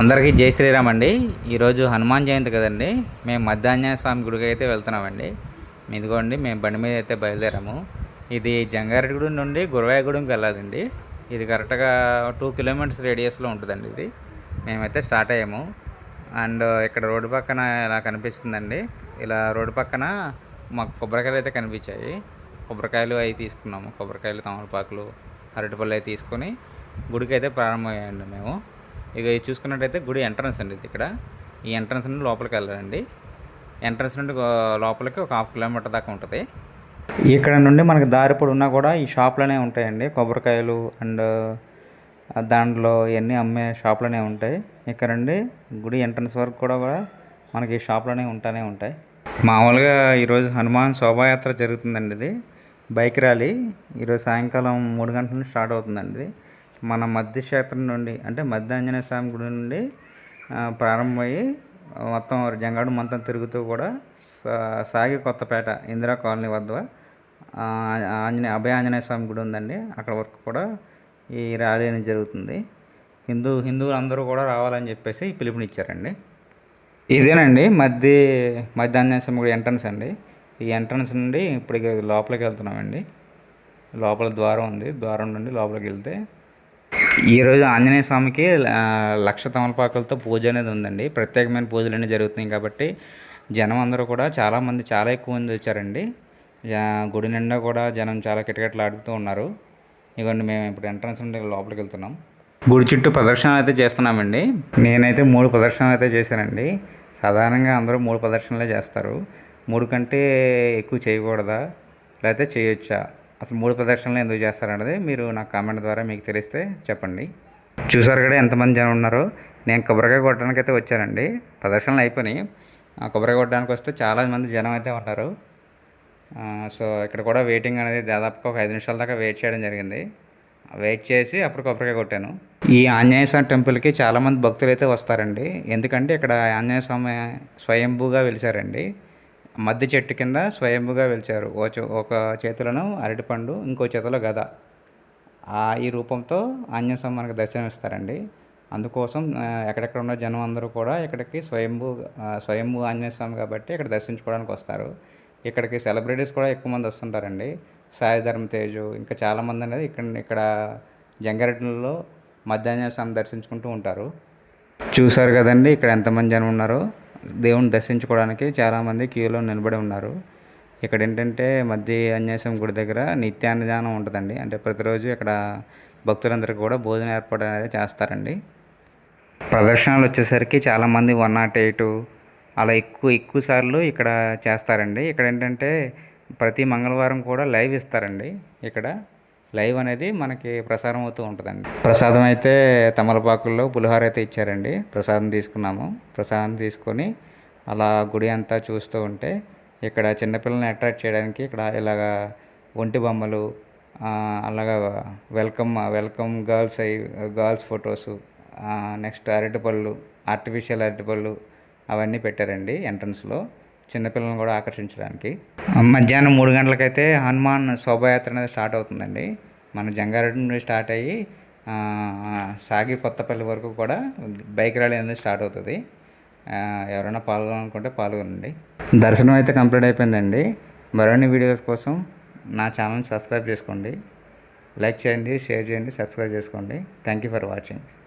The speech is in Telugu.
అందరికీ జై శ్రీరామ్ అండి. ఈరోజు హనుమాన్ జయంతి కదండి. మేము మధ్యాహ్న స్వామి గుడికి అయితే వెళ్తున్నామండి. ఇదిగోండి మేము బండి మీద అయితే బయలుదేరాము. ఇది జంగారెడ్డిగూడెం నుండి గురవాయగూడెంకి వెళ్ళాలండి. ఇది కరెక్ట్గా టూ కిలోమీటర్స్ రేడియస్లో ఉంటుందండి ఇది. మేమైతే స్టార్ట్ అయ్యాము. అండ్ ఇక్కడ రోడ్డు పక్కన ఇలా కనిపిస్తుందండి. ఇలా రోడ్డు పక్కన మాకు కొబ్బరికాయలు అయితే కనిపించాయి. కొబ్బరికాయలు అవి తీసుకున్నాము. కొబ్బరికాయలు తమలపాకులు అరటిపళ్ళు అవి తీసుకొని గుడికి అయితే ప్రారంభమయ్యాయండి మేము. ఇక ఇది చూసుకున్నట్టయితే గుడి ఎంట్రన్స్ అండి ఇది ఇక్కడ. ఈ ఎంట్రన్స్ నుండి లోపలికి వెళ్ళాలండి. ఎంట్రన్స్ నుండి లోపలికి ఒక హాఫ్ కిలోమీటర్ దాకా ఉంటుంది. ఇక్కడ నుండి మనకి దారి పొడి ఉన్నా కూడా ఈ షాప్లోనే ఉంటాయండి. కొబ్బరికాయలు అండ్ దాంట్లో ఇవన్నీ అమ్మే షాప్లోనే ఉంటాయి. ఇక్కడ నుండి గుడి ఎంట్రన్స్ వరకు కూడా కూడా మనకి ఈ షాప్లోనే ఉంటానే ఉంటాయి. మామూలుగా ఈరోజు హనుమాన్ శోభాయాత్ర జరుగుతుందండి ఇది. Bike rally. ఈరోజు సాయంకాలం మూడు గంటల నుండి స్టార్ట్ అవుతుందండి ఇది. మన మధ్య క్షేత్రం నుండి అంటే మధ్య ఆంజనేయ స్వామి గుడి నుండి ప్రారంభమయ్యి మొత్తం జంగాడు మొత్తం తిరుగుతూ కూడా సా- సాగి కొత్తపేట ఇందిరా కాలనీ వద్ద ఆంజనేయ అభయ ఆంజనేయ స్వామి గుడి ఉందండి. అక్కడ వరకు కూడా ఈ ర్యాలీ అనేది జరుగుతుంది. హిందూ హిందువులు అందరూ కూడా రావాలని చెప్పేసి పిలుపునిచ్చారండి ఇదేనండి మధ్య మధ్య ఆంజనేయ స్వామి గుడి ఎంట్రన్స్ అండి. ఈ ఎంట్రన్స్ నుండి ఇప్పుడు లోపలికి వెళ్తున్నామండి. లోపల ద్వారం ఉంది. ద్వారం నుండి లోపలికి వెళ్తే ఈరోజు ఆంజనేయ స్వామికి లక్ష తమలపాకులతో పూజ అనేది ఉందండి. ప్రత్యేకమైన పూజలు అనేవి జరుగుతున్నాయి కాబట్టి జనం అందరూ కూడా చాలామంది చాలా ఎక్కువ మంది వచ్చారండి. గుడి నిండా కూడా జనం చాలా కిటకిటలాడుతూ ఉన్నారు. ఇదిగోండి మేము ఇప్పుడు ఎంట్రన్స్ ఉంటే లోపలికి వెళ్తున్నాం. గుడి చుట్టూ ప్రదర్శనలు అయితే చేస్తున్నామండి. నేనైతే మూడు ప్రదర్శనలు అయితే చేశానండి. సాధారణంగా అందరూ మూడు ప్రదర్శనలే చేస్తారు. మూడు కంటే ఎక్కువ చేయకూడదా? లేకపోతే చేయొచ్చా? అసలు మూడు ప్రదర్శనలు ఎందుకు చేస్తారన్నది మీరు నా కామెంట్ ద్వారా మీకు తెలిస్తే చెప్పండి. చూసారు కూడా ఎంతమంది జనం ఉన్నారో? నేను కొబ్బరికాయ కొట్టడానికి అయితే వచ్చానండి. ప్రదర్శనలు అయిపోయినాయి. ఆ కొబ్బరికాయ కొట్టడానికి వస్తే చాలా మంది జనం అయితే ఉన్నారు. సో ఇక్కడ కూడా వెయిటింగ్ అనేది దాదాపుగా ఒక ఐదు నిమిషాల దాకా వెయిట్ చేయడం జరిగింది. వెయిట్ చేసి అప్పుడు కొబ్బరికాయ కొట్టాను. ఈ ఆంజనేయ స్వామి టెంపుల్కి చాలామంది భక్తులు అయితే వస్తారండి. ఎందుకంటే ఇక్కడ ఆంజనేయ స్వామి స్వయంభూగా వెలిచారండి మధ్య చెట్టు కింద స్వయంగా వెలిచారు. ఓ చే- ఒక చేతులను అరటిపండు ఇంకో చేతిలో గద. ఆ ఈ రూపంతో ఆంజనేయ స్వామి మనకు దర్శనం ఇస్తారండి అందుకోసం ఎక్కడెక్కడ ఉన్న జనం అందరూ కూడా ఇక్కడికి స్వయంభూ స్వయంభూ ఆంజనేయ స్వామి కాబట్టి ఇక్కడ దర్శించుకోవడానికి వస్తారు. ఇక్కడికి సెలబ్రిటీస్ కూడా ఎక్కువ మంది వస్తుంటారండి. సాయి ధర్మ తేజు ఇంకా చాలామంది అనేది ఇక్కడ ఇక్కడ జంగారెడ్డిలో మధ్యాహ్న స్వామి దర్శించుకుంటూ ఉంటారు. చూసారు కదండి ఇక్కడ ఎంతమంది జనం ఉన్నారో. దేవుని దర్శించుకోవడానికి చాలామంది క్యూలో నిలబడి ఉన్నారు. ఇక్కడ ఏంటంటే మధ్య అన్యాసం గుడి దగ్గర నిత్యాన్నదానం ఉంటుందండి. అంటే ప్రతిరోజు ఇక్కడ భక్తులందరికీ కూడా భోజనం ఏర్పాటు అనేది చేస్తారండి. ప్రదర్శనలు వచ్చేసరికి చాలామంది వన్ నాట్ ఎయిట్ అలా ఎక్కువ ఎక్కువ సార్లు ఇక్కడ చేస్తారండి. ఇక్కడ ఏంటంటే ప్రతి మంగళవారం కూడా లైవ్ ఇస్తారండి ఇక్కడ. లైవ్ అనేది మనకి ప్రసారం అవుతూ ఉంటుందండి. ప్రసాదం అయితే తమలపాకుల్లో పులిహోర అయితే ఇచ్చారండి. ప్రసాదం తీసుకున్నాము. ప్రసాదం తీసుకొని అలా గుడి అంతా చూస్తూ ఉంటే ఇక్కడ చిన్నపిల్లల్ని అట్రాక్ట్ చేయడానికి ఇక్కడ ఇలాగా ఒంటి బొమ్మలు అలాగా వెల్కమ్ వెల్కమ్ గర్ల్స్ అయి గర్ల్స్ ఫొటోసు నెక్స్ట్ అరటిపళ్ళు ఆర్టిఫిషియల్ అరటిపళ్ళు అవన్నీ పెట్టారండి ఎంట్రన్స్లో. చిన్నపిల్లలను కూడా ఆకర్షించడానికి. మధ్యాహ్నం మూడు గంటలకైతే హనుమాన్ శోభాయాత్ర అనేది స్టార్ట్ అవుతుందండి. మన జంగారెడ్డి నుండి స్టార్ట్ అయ్యి సాగి కొత్తపల్లి వరకు కూడా బైక్ ర్యాలీ అనేది స్టార్ట్ అవుతుంది. ఎవరైనా పాల్గొనాలనుకుంటే పాల్గొనండి. దర్శనం అయితే కంప్లీట్ అయిపోయిందండి. మరిన్ని వీడియోస్ కోసం నా ఛానల్ సబ్స్క్రైబ్ చేసుకోండి. లైక్ చేయండి షేర్ చేయండి సబ్స్క్రైబ్ చేసుకోండి. Thank you for watching